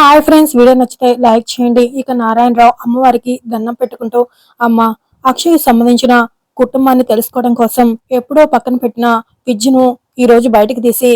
Hi friends video నచ్చితే like చేయండి. ఇక నారాయణరావు అమ్మవారికి దండం పెట్టుకుంటూ అమ్మ అక్షయ్ సంబంధించిన కుటుంబాన్ని తెలుసుకోవడం కోసం ఎప్పుడో పక్కన పెట్టిన విద్యను ఈ రోజు బయటకు తీసి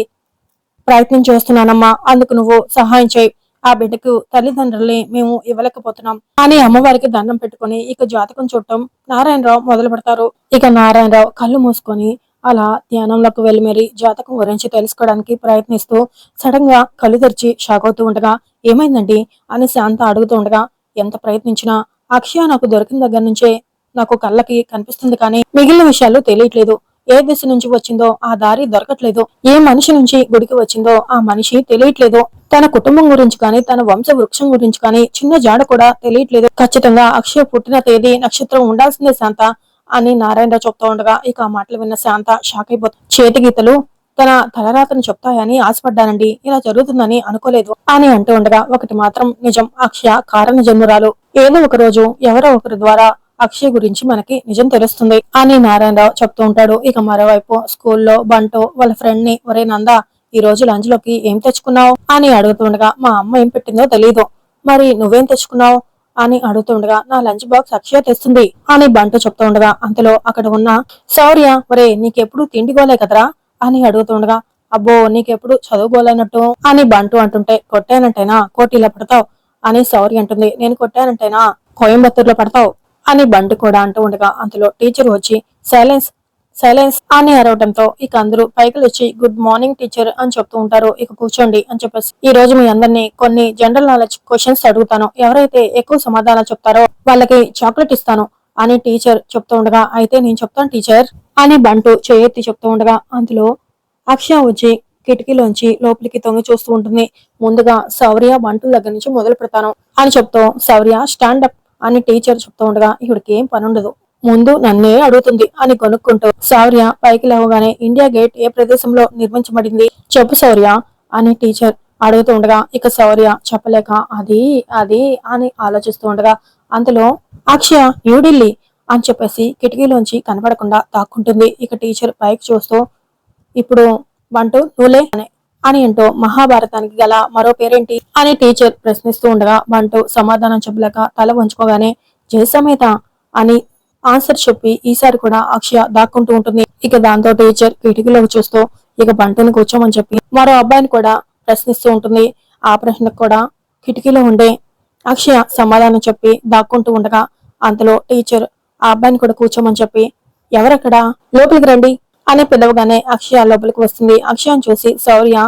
ప్రయత్నం చేస్తున్నానమ్మా. అందుకు నువ్వు సహాయం చేయి. ఆ బిడ్డకు తల్లిదండ్రుల్ని మేము ఇవ్వలేకపోతున్నాం. అని అమ్మవారికి దండం పెట్టుకొని ఇక జాతకం చూడటం నారాయణరావు మొదలు పెడతారు ఇక నారాయణరావు కళ్ళు మూసుకొని అలా ధ్యానంలోకి వెళ్ళి మరి జాతకం గురించి తెలుసుకోవడానికి ప్రయత్నిస్తూ సడన్గా కళ్ళు తెరిచి షాక్ అవుతూ ఉండగా ఏమైందండి? అని శాంత అడుగుతూ ఉండగా ఎంత ప్రయత్నించినా అక్షయ నాకు దొరికిన దగ్గర నుంచే నాకు కళ్ళకి కనిపిస్తుంది కానీ మిగిలిన విషయాలు తెలియట్లేదు. ఏ దిశ నుంచి వచ్చిందో ఆ దారి దొరకట్లేదు. ఏ మనిషి నుంచి గుడికి వచ్చిందో ఆ మనిషి తెలియట్లేదు. తన కుటుంబం గురించి కానీ తన వంశ వృక్షం గురించి కానీ చిన్న జాడ కూడా తెలియట్లేదు. ఖచ్చితంగా అక్షయ పుట్టిన తేదీ నక్షత్రం ఉండాల్సిందే శాంత. అని నారాయణరావు చెప్తా ఉండగా ఇక ఆ మాటలు విన్న శాంత షాక్ అయిపోతుంది చేతి గీతలు తన తలరాతను చెప్తాయని ఆశపడ్డానండి. ఇలా జరుగుతుందని అనుకోలేదు అని అంటూ ఉండగా ఒకటి మాత్రం నిజం. అక్షయ కారణ జన్మురాలు ఏదో ఒక రోజు ఎవరో ఒకరి ద్వారా అక్షయ్ గురించి మనకి నిజం తెలుస్తుంది అని నారాయణరావు చెప్తూ ఉంటాడు. ఇక మరోవైపు స్కూల్లో బంటో వాళ్ళ ఫ్రెండ్ని ఒరే నందా ఈ రోజు లంచ్లోకి ఏం తెచ్చుకున్నావు? అని అడుగుతుండగా మా అమ్మ ఏం పెట్టిందో తెలియదు మరి నువ్వేం తెచ్చుకున్నావు? అని అడుగుతుండగా నా లంచ్ బాక్స్ అక్షయ తెస్తుంది అని బంటు చెప్తూ ఉండగా అంతలో అక్కడ ఉన్న శౌర్య ఒరే నీకెప్పుడు తిండిగోలే కదరా? అని అడుగుతుండగా అబ్బో నీకెప్పుడు చదువుకోలేనట్టు అని బంటు అంటుంటే కొట్టానంటేనా? కోటిలో పడతావు? అని శౌర్య అంటుంది నేను కొట్టానంటేనా? కోయంబత్తూరులో పడతావు? అని బంటు కూడా అంటూ ఉండగా అంతలో టీచర్ వచ్చి సైలెన్స్ సైలెన్స్ అని అరవడంతో ఇక అందరూ పైకి వచ్చి గుడ్ మార్నింగ్ టీచర్ అని చెప్తూ ఉంటారు. ఇక కూర్చోండి అని చెప్పేసి ఈ రోజు మీ అందరినీ కొన్ని జనరల్ నాలెడ్జ్ క్వశ్చన్స్ అడుగుతాను. ఎవరైతే ఎక్కువ సమాధానాలు చెప్తారో వాళ్ళకి చాక్లెట్ ఇస్తాను అని టీచర్ చెప్తూ ఉండగా అయితే నేను చెప్తాను టీచర్ అని బంటు చేయెత్తి చెప్తూ ఉండగా అందులో అక్షయ వచ్చి కిటికీలోంచి లోపలికి తొంగి చూస్తూ ఉంటుంది. ముందుగా శౌర్య బంటు దగ్గర నుంచి మొదలు పెడతాను అని చెప్తూ శౌర్య స్టాండ్ అప్ అని టీచర్ చెప్తూ ఉండగా ఇవిడికి ఏం పని ఉండదు ముందు నన్నే అడుగుతుంది అని కొనుక్కుంటూ శౌర్య పైకి లేవగానే ఇండియా గేట్ ఏ ప్రదేశంలో నిర్మించబడింది? చెప్పు శౌర్య అని టీచర్ అడుగుతూ ఉండగా ఇక శౌర్య చెప్పలేక అది అది అని ఆలోచిస్తూ ఉండగా అంతలో అక్షయ న్యూఢిల్లీ అని చెప్పేసి కిటికీలోంచి కనపడకుండా తాక్కుంటుంది ఇక టీచర్ పైకి చూస్తూ ఇప్పుడు బంటు నువ్వులే అని అని అంటూ మహాభారతానికి గల మరో పేరేంటి అని టీచర్ ప్రశ్నిస్తూ ఉండగా బంటు సమాధానం చెప్పలేక తల వంచుకోగానే జయసమేత అని ఆన్సర్ చెప్పి ఈసారి కూడా అక్షయ దాక్కుంటూ ఉంటుంది. ఇక దాంతో టీచర్ కిటికీలోకి చూస్తూ ఇక బంటని కూర్చోమని చెప్పి మరో అబ్బాయిని కూడా ప్రశ్నిస్తూ ఉంటుంది. ఆ ప్రశ్నకు కూడా కిటికీలో ఉండే అక్షయ సమాధానం చెప్పి దాక్కుంటూ ఉండగా అంతలో టీచర్ ఆ అబ్బాయిని కూడా కూర్చోమని చెప్పి ఎవరక్కడ? లోపలికి రండి అని పిలవగానే అక్షయ లోపలికి వస్తుంది. అక్షయను చూసి శౌర్య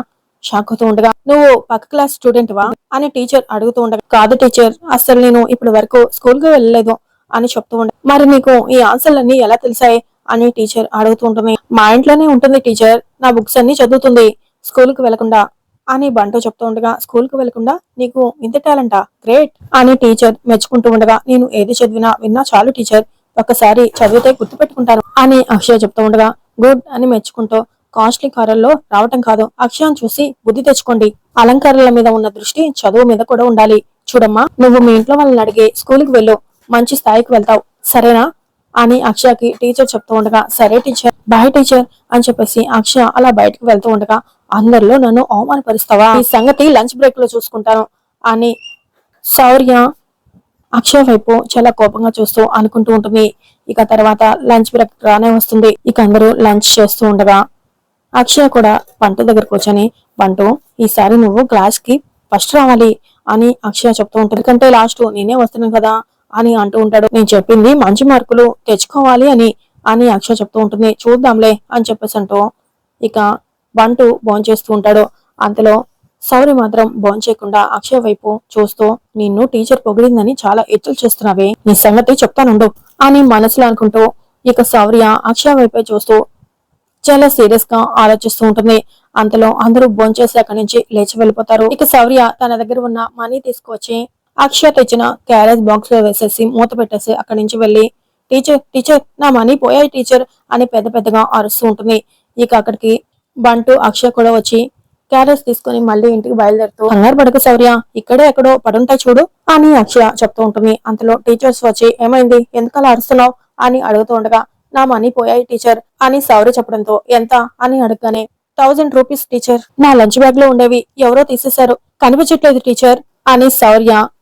షాక్ అవుతూ ఉండగా నువ్వు పక్క క్లాస్ స్టూడెంట్ వా అని టీచర్ అడుగుతూ ఉండగా కాదు టీచర్ అసలు నేను ఇప్పటి వరకు స్కూల్కి వెళ్ళలేదు. అని చెప్తూ ఉండే. మరి నీకు ఈ ఆన్సర్లన్నీ ఎలా తెలిసాయి అని టీచర్ అడుగుతూ ఉంటుంది. మా ఇంట్లోనే ఉంటుంది టీచర్ నా బుక్స్ అన్ని చదువుతుంది స్కూల్కి వెళ్ళకుండా అని బంటూ చెప్తూ ఉండగా స్కూల్కి వెళ్ళకుండా నీకు ఇంత టాలెంటా? గ్రేట్! అని టీచర్ మెచ్చుకుంటూ ఉండగా నేను ఏది చదివినా విన్నా చాలు టీచర్ ఒకసారి చదివితే గుర్తుపెట్టుకుంటాను అని అక్షయ చెప్తూ ఉండగా గుడ్! అని మెచ్చుకుంటూ కాస్ట్లీ కారుల్లో రావటం కాదు. అక్షయాన్ని చూసి బుద్ధి తెచ్చుకోండి. అలంకారాల మీద ఉన్న దృష్టి చదువు మీద కూడా ఉండాలి. చూడమ్మా నువ్వు మీ ఇంట్లో వాళ్ళని అడిగి స్కూల్కి వెళ్ళు. మంచి స్థాయికి వెళ్తావు. సరేనా? అని అక్షయకి టీచర్ చెప్తూ ఉండగా సరే టీచర్ బాయ్ టీచర్ అని చెప్పేసి అక్షయ అలా బయటకు వెళ్తూ ఉండగా అందరిలో నన్ను అవమానపరుస్తావా? ఈ సంగతి లంచ్ బ్రేక్లో చూసుకుంటాను అని శౌర్య అక్షయ వైపు చాలా కోపంగా చూస్తూ అనుకుంటూ ఉంటుంది. ఇక తర్వాత లంచ్ బ్రేక్ రానే వస్తుంది. ఇక అందరూ లంచ్ చేస్తూ ఉండగా అక్షయ కూడా పంట దగ్గర కూర్చొని పంటు ఈసారి నువ్వు క్లాస్కి ఫస్ట్ రావాలి అని అక్షయ చెప్తూ ఉంటుంది. ఎందుకంటే లాస్ట్ నేనే వస్తున్నాను కదా అని అంటూ ఉంటాడు. నేను చెప్పింది మంచి మార్కులు తెచ్చుకోవాలి అని అని అక్షయ చెప్తూ ఉంటుంది. చూద్దాంలే అని చెప్పేసి అంటూ ఇక బంటు భోంచేస్తూ ఉంటాడు. అంతలో సౌరి మాత్రం భోంచేయకుండా అక్షయ వైపు చూస్తూ నిన్ను టీచర్ పొగిడిందని చాలా ఎత్తులు చేస్తున్నావే. నీ సంగతి చెప్తానుండు అని మనసులో అనుకుంటూ ఇక శౌర్య అక్షయ వైపే చూస్తూ చాలా సీరియస్గా ఆలోచిస్తూ ఉంటుంది. అంతలో అందరూ భోంచేసి అక్కడి నుంచి లేచి వెళ్ళిపోతారు. ఇక సౌర్య తన దగ్గర ఉన్న మనీ తీసుకొచ్చి అక్షయ తెచ్చిన క్యారేజ్ బాక్స్లో వేసేసి మూత పెట్టేసి అక్కడి నుంచి వెళ్ళి టీచర్ టీచర్ నా మనీ పోయాయి టీచర్ అని పెద్ద పెద్దగా అరుస్తూ ఉంటుంది. ఇక అక్కడికి బంటు అక్షయ కూడా వచ్చి క్యారేజ్ తీసుకుని మళ్ళీ ఇంటికి బయలుదేరుతూ కంగారు పడక శౌర్య ఇక్కడే ఎక్కడో పడుంటాయి చూడు అని అక్షయ చెప్తూ ఉంటుంది. అంతలో టీచర్స్ వచ్చి ఏమైంది? ఎందుకలా అరుస్తున్నావు? అని అడుగుతూ ఉండగా నా మనీ పోయాయి టీచర్ అని సౌర్య చెప్పడంతో ఎంత? అని అడగగానే థౌజండ్ రూపీస్ టీచర్. నా లంచ్ బ్యాగ్లో ఉండేవి ఎవరో తీసేశారు. కనిపించట్లేదు టీచర్ అని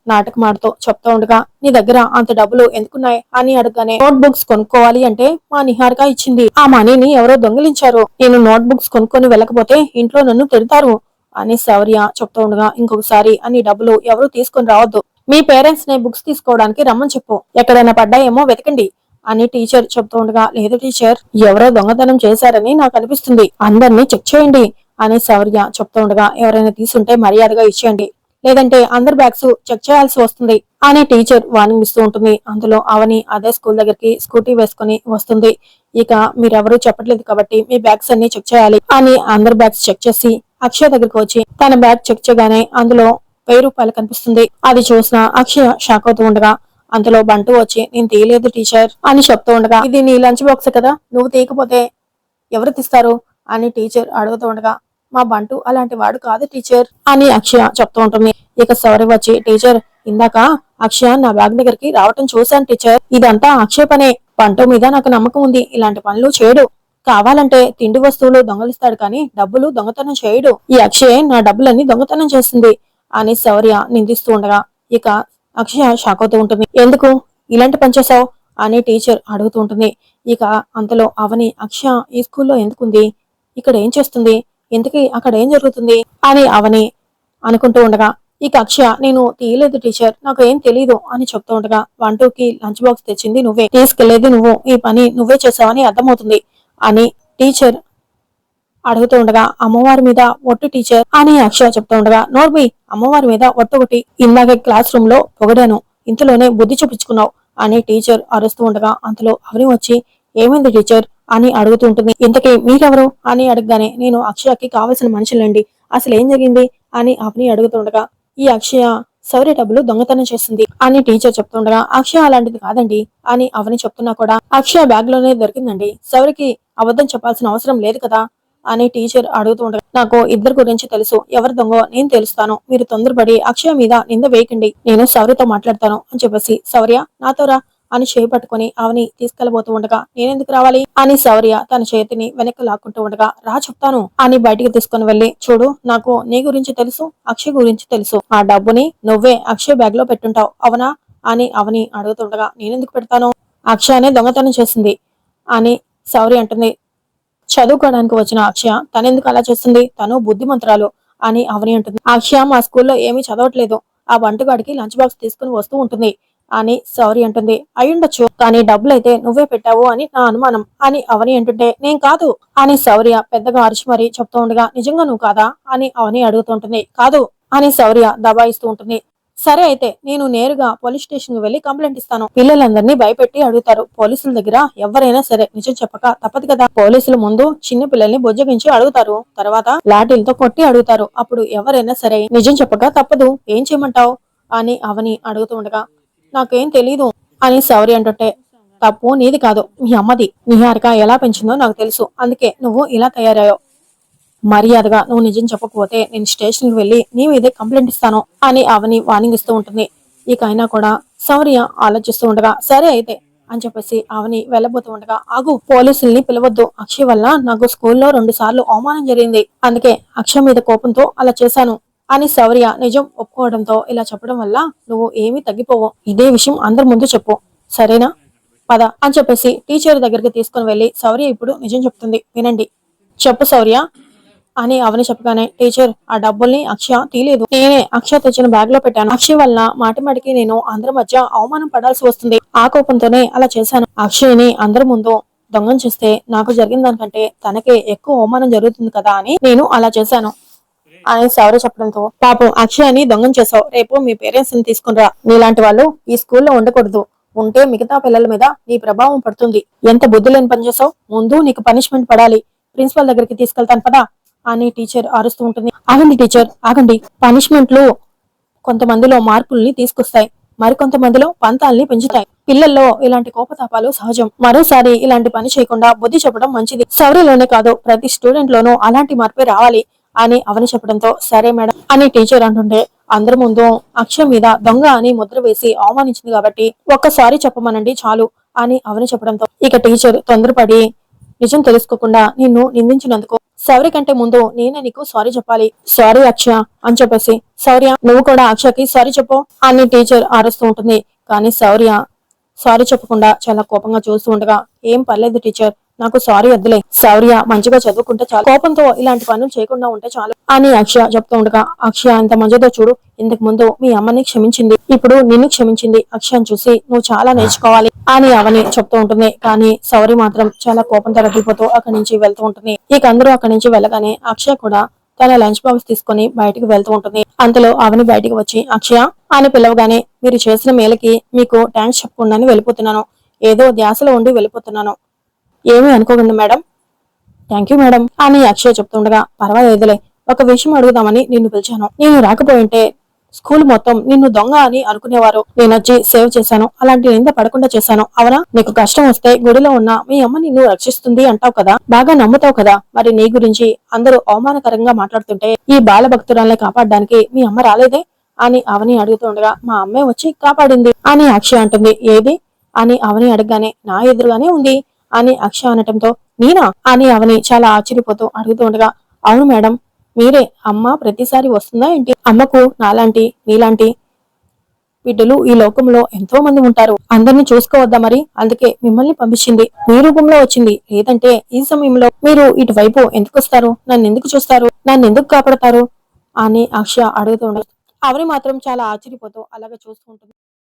శౌర్య నాటకమాడుతూ చెప్తూ ఉండగా నీ దగ్గర అంత డబ్బులు ఎందుకున్నాయి? అని అడగగానే నోట్ బుక్స్ కొనుక్కోవాలి అంటే మా నిహారిక ఇచ్చింది. ఆ మనీని ఎవరో దొంగిలించారు. నేను నోట్ బుక్స్ కొనుక్కొని వెళ్ళకపోతే ఇంట్లో నన్ను తిడతారు. అని శౌర్య చెప్తూ ఉండగా ఇంకొకసారి అని డబ్బులు ఎవరు తీసుకొని రావద్దు. మీ పేరెంట్స్ని బుక్స్ తీసుకోవడానికి రమ్మని చెప్పు. ఎక్కడైనా పడ్డాయేమో వెతకండి. అని టీచర్ చెప్తూ ఉండగా లేదు టీచర్ ఎవరో దొంగతనం చేశారని నాకు అనిపిస్తుంది. అందరినీ చెక్ చేయండి. అని శౌర్య చెప్తూ ఉండగా ఎవరైనా తీసుంటే మర్యాదగా ఇచ్చేయండి. లేదంటే అందరి బ్యాగ్స్ చెక్ చేయాల్సి వస్తుంది అని టీచర్ వార్నింగ్ ఇస్తూ ఉంటుంది. అందులో అవని అదే స్కూల్ దగ్గరికి స్కూటీ వేసుకుని వస్తుంది. ఇక మీరెవరూ చెప్పట్లేదు కాబట్టి మీ బ్యాగ్స్ అన్ని చెక్ చేయాలి అని అందరి బ్యాగ్స్ చెక్ చేసి అక్షయ దగ్గరికి వచ్చి తన బ్యాగ్ చెక్ చేయగానే అందులో వెయ్యి రూపాయలు కనిపిస్తుంది. అది చూసిన అక్షయ షాక్ అవుతూ ఉండగా అందులో బంటు వచ్చి నేను తీయలేదు టీచర్ అని చెప్తూ ఉండగా ఇది నీ లంచ్ బాక్స్ కదా నువ్వు తీయకపోతే ఎవరు తీస్తారు? అని టీచర్ అడుగుతూ ఉండగా మా బంటు అలాంటి వాడు కాదు టీచర్ అని అక్షయ చెప్తూ ఉంటుంది. ఇక సౌరవ్ వచ్చి టీచర్ ఇందాక అక్షయ నా బ్యాగ్ దగ్గరికి రావటం చూశాను టీచర్. ఇదంతా అక్షయ పనే. బంటు మీద నాకు నమ్మకం ఉంది. ఇలాంటి పనులు చేయడు. కావాలంటే తిండి వస్తువులు దొంగలిస్తాడు కానీ డబ్బులు దొంగతనం చేయడు. ఈ అక్షయ్ నా డబ్బులన్నీ దొంగతనం చేసింది అని శౌర్య నిందిస్తూ ఉండగా ఇక అక్షయ షాక్ అవుతూ ఉంటుంది. ఎందుకు? ఇలాంటి పని చేసావు అని టీచర్ అడుగుతూ ఉంటుంది. ఇక అంతలో అవని అక్షయ ఈ స్కూల్లో ఎందుకుంది? ఇక్కడ ఏం చేస్తుంది? ఇంతకీ అక్కడ ఏం జరుగుతుంది? అని అవని అనుకుంటూ ఉండగా ఇక అక్షయ నేను తీయలేదు టీచర్. నాకు ఏం తెలీదు అని చెప్తూ ఉండగా వన్ టూ కి లంచ్ బాక్స్ తెచ్చింది నువ్వే. తీసుకెళ్ళేది నువ్వు. ఈ పని నువ్వే చేసావని అర్థమవుతుంది అని టీచర్ అడుగుతూ ఉండగా అమ్మవారి మీద ఒట్టు టీచర్ అని అక్షయ చెప్తూ ఉండగా నోర్మి అమ్మవారి మీద ఒట్టొకటి ఇందాక క్లాస్ రూమ్లో పొగడాను. ఇంతలోనే బుద్ధి చూపించుకున్నావు అని టీచర్ అరుస్తూ ఉండగా అంతలో అవని వచ్చి ఏమైంది టీచర్? అని అడుగుతూ ఉంటుంది ఇంతకీ మీరెవరు అని అడగగానే నేను అక్షయకి కావలసిన మనుషులండి. అసలు ఏం జరిగింది? అని అవని అడుగుతుండగా ఈ అక్షయ శౌర్య డబ్బులు దొంగతనం చేసింది అని టీచర్ చెప్తుండగా అక్షయ అలాంటిది కాదండి అని అవని చెప్తున్నా కూడా అక్షయ బ్యాగ్లోనే దొరికిందండి. సౌరికి అబద్ధం చెప్పాల్సిన అవసరం లేదు కదా? అని టీచర్ అడుగుతుండగా నాకు ఇద్దరు గురించి తెలుసు. ఎవరి దొంగ నేను తెలుస్తాను. మీరు తొందరపడి అక్షయ మీద నింద వేయకండి. నేను శౌర్యతో మాట్లాడతాను అని చెప్పేసి సౌర్య నాతో రా. అని చేయి పట్టుకుని అవని తీసుకెళ్ళబోతూ ఉండగా నేనెందుకు రావాలి? అని శౌర్య తన చేతిని వెనక్కి లాక్కుంటూ ఉండగా రా చెప్తాను అని బయటికి తీసుకుని వెళ్ళి చూడు నాకు నీ గురించి తెలుసు అక్షయ్ గురించి తెలుసు. ఆ డబ్బుని నువ్వే అక్షయ్ బ్యాగ్లో పెట్టుంటావు అవునా? అని అవని అడుగుతుండగా నేనెందుకు పెడతాను? అక్షయనే దొంగతనం చేసింది అని శౌర్య అంటుంది. చదువుకోవడానికి వచ్చిన అక్షయ తనెందుకు అలా చేస్తుంది? తను బుద్ధిమంతురాలు అని అవని అంటుంది. అక్షయ మా స్కూల్లో ఏమీ చదవట్లేదు. ఆ వంటగాడికి లంచ్ బాక్స్ తీసుకుని వస్తూ ఉంటుంది. అని సారీ అంటుంది. అయ్యుండొచ్చు కానీ డబ్బులైతే నువ్వే పెట్టావు అని నా అనుమానం అని అవని అంటుంటే నేను కాదు అని శౌర్య పెద్దగా అరిచి మరీ చెప్తూ ఉండగా నిజంగా నువ్వు కాదా? అని అవని అడుగుతుంటుంది కాదు అని శౌర్య దబాయిస్తూ ఉంటుంది. సరే అయితే నేను నేరుగా పోలీస్ స్టేషన్కి వెళ్ళి కంప్లైంట్ ఇస్తాను. పిల్లలందరినీ భయపెట్టి అడుగుతారు. పోలీసుల దగ్గర ఎవరైనా సరే నిజం చెప్పక తప్పదు కదా? పోలీసులు ముందు చిన్న పిల్లల్ని బుజ్జగించి అడుగుతారు. తర్వాత లాఠీలతో కొట్టి అడుగుతారు. అప్పుడు ఎవరైనా సరే నిజం చెప్పక తప్పదు. ఏం చేయమంటావు? అని అవని అడుగుతూ ఉండగా నాకేం తెలీదు అని సౌరి అంటుంటే తప్పు నీది కాదు. మీ అమ్మది. నిహారిక ఎలా పెంచిందో నాకు తెలుసు. అందుకే నువ్వు ఇలా తయారయ్యావు. మర్యాదగా నువ్వు నిజం చెప్పకపోతే నేను స్టేషన్కి వెళ్ళి నీ మీదే కంప్లైంట్ ఇస్తాను అని అవని వార్నింగ్ ఇస్తూ ఉంటుంది. ఇక అయినా కూడా సౌర్య ఆలోచిస్తూ ఉండగా సరే అయితే అని చెప్పేసి అవని వెళ్ళబోతూ ఉండగా ఆగు పోలీసుల్ని పిలవద్దు. అక్షయ్ వల్ల నాకు స్కూల్లో రెండు సార్లు అవమానం జరిగింది. అందుకే అక్షయ్ మీద కోపంతో అలా చేశాను. అని శౌర్య నిజం ఒప్పుకోవడంతో ఇలా చెప్పడం వల్ల నువ్వు ఏమీ తగ్గిపోవు. ఇదే విషయం అందరి ముందు చెప్పు. సరేనా? పద అని చెప్పేసి టీచర్ దగ్గరికి తీసుకుని వెళ్ళి శౌర్య ఇప్పుడు నిజం చెప్తుంది. వినండి. చెప్పు శౌర్య అని అవని చెప్పగానే టీచర్ ఆ డబ్బుల్ని అక్షయ తీయలేదు. నేనే అక్షయ తెచ్చిన బ్యాగ్లో పెట్టాను. అక్షయ్ వల్ల మాటి మాటికి నేను అందరి మధ్య అవమానం పడాల్సి వస్తుంది. ఆ కోపంతోనే అలా చేశాను. అక్షయ్ని అందరి ముందు దొంగం చేస్తే నాకు జరిగిన దానికంటే తనకే ఎక్కువ అవమానం జరుగుతుంది కదా అని నేను అలా చేశాను. అని సౌర చెప్పడంతో పాపం అక్షయని దొంగం చేసావు. రేపు మీ పేరెంట్స్ని తీసుకునిరా నీలాంటి వాళ్ళు ఈ స్కూల్లో ఉండకూడదు. ఉంటే మిగతా పిల్లల మీద నీ ప్రభావం పడుతుంది. ఎంత బుద్ధి లేని పని చేసావు? ముందు నీకు పనిష్మెంట్ పడాలి. ప్రిన్సిపల్ దగ్గరికి తీసుకెళ్తాను పదా అని టీచర్ అరుస్తూ ఉంటుంది. ఆగండి టీచర్ ఆగండి. పనిష్మెంట్లు కొంతమందిలో మార్పుల్ని తీసుకొస్తాయి. మరికొంతమందిలో పంతాల్ని పెంచుతాయి. పిల్లల్లో ఇలాంటి కోపతాపాలు సహజం. మరోసారి ఇలాంటి పని చేయకుండా బుద్ధి చెప్పడం మంచిది. సౌర్యలోనే కాదు ప్రతి స్టూడెంట్ లోనూ అలాంటి మార్పే రావాలి. అని అవని చెప్పడంతో సరే మేడం అని టీచర్ అంటుంటే అందరి ముందు అక్షయ్ మీద దొంగ అని ముద్ర వేసి అవమానించింది కాబట్టి ఒక్కసారి చెప్పమనండి చాలు అని అవని చెప్పడంతో ఇక టీచర్ తొందరపడి నిజం తెలుసుకోకుండా నిన్ను నిందించినందుకు సౌరి కంటే ముందు నేనే నీకు సారీ చెప్పాలి. సారీ అక్షయ అని చెప్పేసి సౌర్య నువ్వు కూడా అక్షయకి సారీ చెప్పు అని టీచర్ ఆరుస్తూ ఉంటుంది. కానీ శౌర్య సారీ చెప్పకుండా చాలా కోపంగా చూస్తూ ఉండగా ఏం పర్లేదు టీచర్ నాకు సారీ వద్దులే. శౌర్య మంచిగా చదువుకుంటే చాలు. కోపంతో ఇలాంటి పనులు చేయకుండా ఉంటే చాలు. అని అక్షయ చెప్తూ ఉండగా అక్షయ ఎంత మంచిదో చూడు. ఇంతకు ముందు మీ అమ్మని క్షమించింది. ఇప్పుడు నిన్ను క్షమించింది అక్షయని చూసి నువ్వు చాలా నేర్చుకోవాలి అని అవని చెప్తూ ఉంటుంది. కానీ శౌరి మాత్రం చాలా కోపంతో రగిలిపోతూ అక్కడి నుంచి వెళ్తూ ఉంటుంది. ఇక అందరూ అక్కడి నుంచి వెళ్ళగానే అక్షయ కూడా తన లంచ్ బాక్స్ తీసుకొని బయటకు వెళ్తూ ఉంటుంది. అంతలో అవని బయటకు వచ్చి అక్షయ అని పిలవగానే మీరు చేసిన మేలకి మీకు థ్యాంక్స్ చెప్పకుండానే వెళ్ళిపోతున్నాను. ఏదో ధ్యాసలో ఉండి వెళ్ళిపోతున్నాను. ఏమీ అనుకోకండి మేడం. Thank you madam. అని అక్షయ్ చెప్తుండగా పర్వాలేదులే ఒక విషయం అడుగుదామని నిన్ను పిలిచాను. నేను రాకపోయింటే స్కూల్ మొత్తం నిన్ను దొంగ అని అనుకునేవారు. నేను వచ్చి సేవ్ చేశాను. అలాంటి నింద పడకుండా చేశాను. అవునా? నీకు కష్టం వస్తే గుడిలో ఉన్న మీ అమ్మ నిన్ను రక్షిస్తుంది అంటావు కదా? బాగా నమ్ముతావు కదా? మరి నీ గురించి అందరూ అవమానకరంగా మాట్లాడుతుంటే ఈ బాల భక్తురాల్ని కాపాడడానికి మీ అమ్మ రాలేదే? అని అవని అడుగుతుండగా మా అమ్మే వచ్చి కాపాడింది. అని అక్షయ అంటుంది. ఏది? అని అవని అడగగానే నా ఎదురుగానే ఉంది. అని అక్షయ అనటంతో నేనా అని అవని చాలా ఆశ్చర్యపోతూ అడుగుతూ ఉండగా అవును మేడం మీరే. అమ్మ ప్రతిసారి వస్తుందా ఏంటి? అమ్మకు నాలాంటి నీలాంటి బిడ్డలు ఈ లోకంలో ఎంతో మంది ఉంటారు. అందరిని చూసుకోవద్దా మరి? అందుకే మిమ్మల్ని పంపించింది. మీ రూపంలో వచ్చింది. లేదంటే ఈ సమయంలో మీరు ఇటువైపు ఎందుకు వస్తారు నన్ను ఎందుకు చూస్తారు? నన్ను ఎందుకు కాపాడతారు? అని అక్షయ అడుగుతూ ఉండదు అవని మాత్రం చాలా ఆశ్చర్యపోతూ అలాగే చూస్తూ ఉంటుంది.